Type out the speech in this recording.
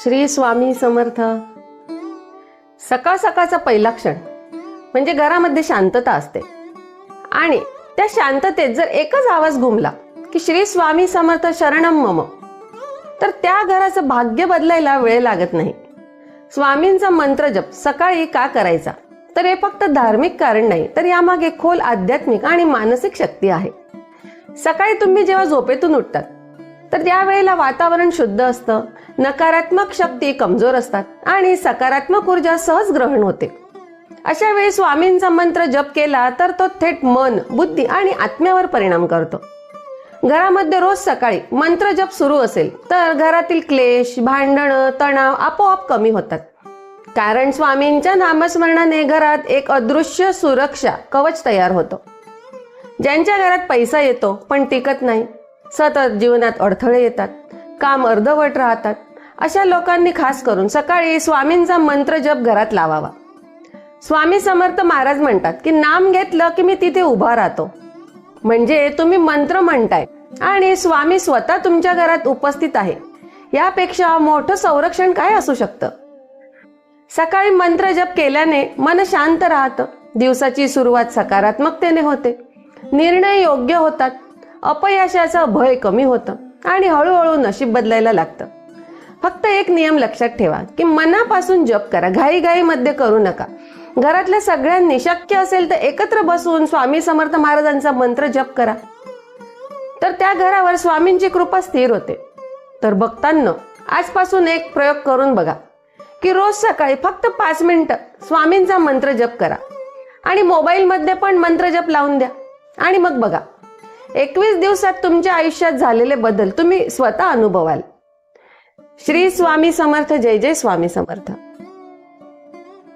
श्री स्वामी समर्थ. सकाळ सकाळचा पहिला क्षण म्हणजे घरामध्ये शांतता असते. आणि त्या शांततेत जर एकच आवाज घुमला की श्री स्वामी समर्थ शरणम मम तर त्या घराचं भाग्य बदलायला वेळ लागत नाही. स्वामींचा मंत्र जप सकाळी का करायचा? तर हे फक्त धार्मिक कारण नाही तर यामागे खोल आध्यात्मिक आणि मानसिक शक्ती आहे. सकाळी तुम्ही जेव्हा झोपेतून उठतात तर त्यावेळेला वातावरण शुद्ध असतं. नकारात्मक शक्ती कमजोर असतात आणि सकारात्मक ऊर्जा सहज ग्रहण होते. अशा वेळी स्वामींचा मंत्र जप केला तर तो थेट मन बुद्धी आणि आत्म्यावर परिणाम करतो. घरामध्ये रोज सकाळी मंत्र जप सुरू असेल तर घरातील क्लेश भांडणं तणाव आपोआप कमी होतात. कारण स्वामींच्या नामस्मरणाने घरात एक अदृश्य सुरक्षा कवच तयार होतो. ज्यांच्या घरात पैसा येतो पण टिकत नाही सतत जीवनात अडथळे येतात. काम अर्धवट राहतात. अशा लोकांनी खास करून सकाळी स्वामींचा मंत्र जप घरात लावावा. स्वामी समर्थ महाराज म्हणतात की नाम घेतलं की मी तिथे उभा राहतो. म्हणजे तुम्ही मंत्र म्हणताय आणि स्वामी स्वतः तुमच्या घरात उपस्थित आहे. यापेक्षा मोठं संरक्षण काय असू शकतं? सकाळी मंत्र जप केल्याने मन शांत राहतं. दिवसाची सुरुवात सकारात्मकतेने होते. निर्णय योग्य होतात. अपयशाचं भय कमी होतं आणि हळूहळू नशीब बदलायला लागतं. फक्त एक नियम लक्षात ठेवा की मनापासून जप करा घाईघाईमध्ये करू नका. घरातल्या सगळ्यांनी शक्य असेल तर एकत्र बसून स्वामी समर्थ महाराजांचा मंत्र जप करा. तर त्या घरावर स्वामींची कृपा स्थिर होते. तर बघताना आजपासून एक प्रयोग करून बघा की रोज सकाळी फक्त पाच मिनिटं स्वामींचा मंत्र जप करा. आणि मोबाईलमध्ये पण मंत्र जप लावून द्या. आणि मग बघा एकवीस दिवसात तुमच्या आयुष्यात झालेले बदल तुम्ही स्वतः अनुभवाल. श्री स्वामी समर्थ जय जय स्वामी समर्थ.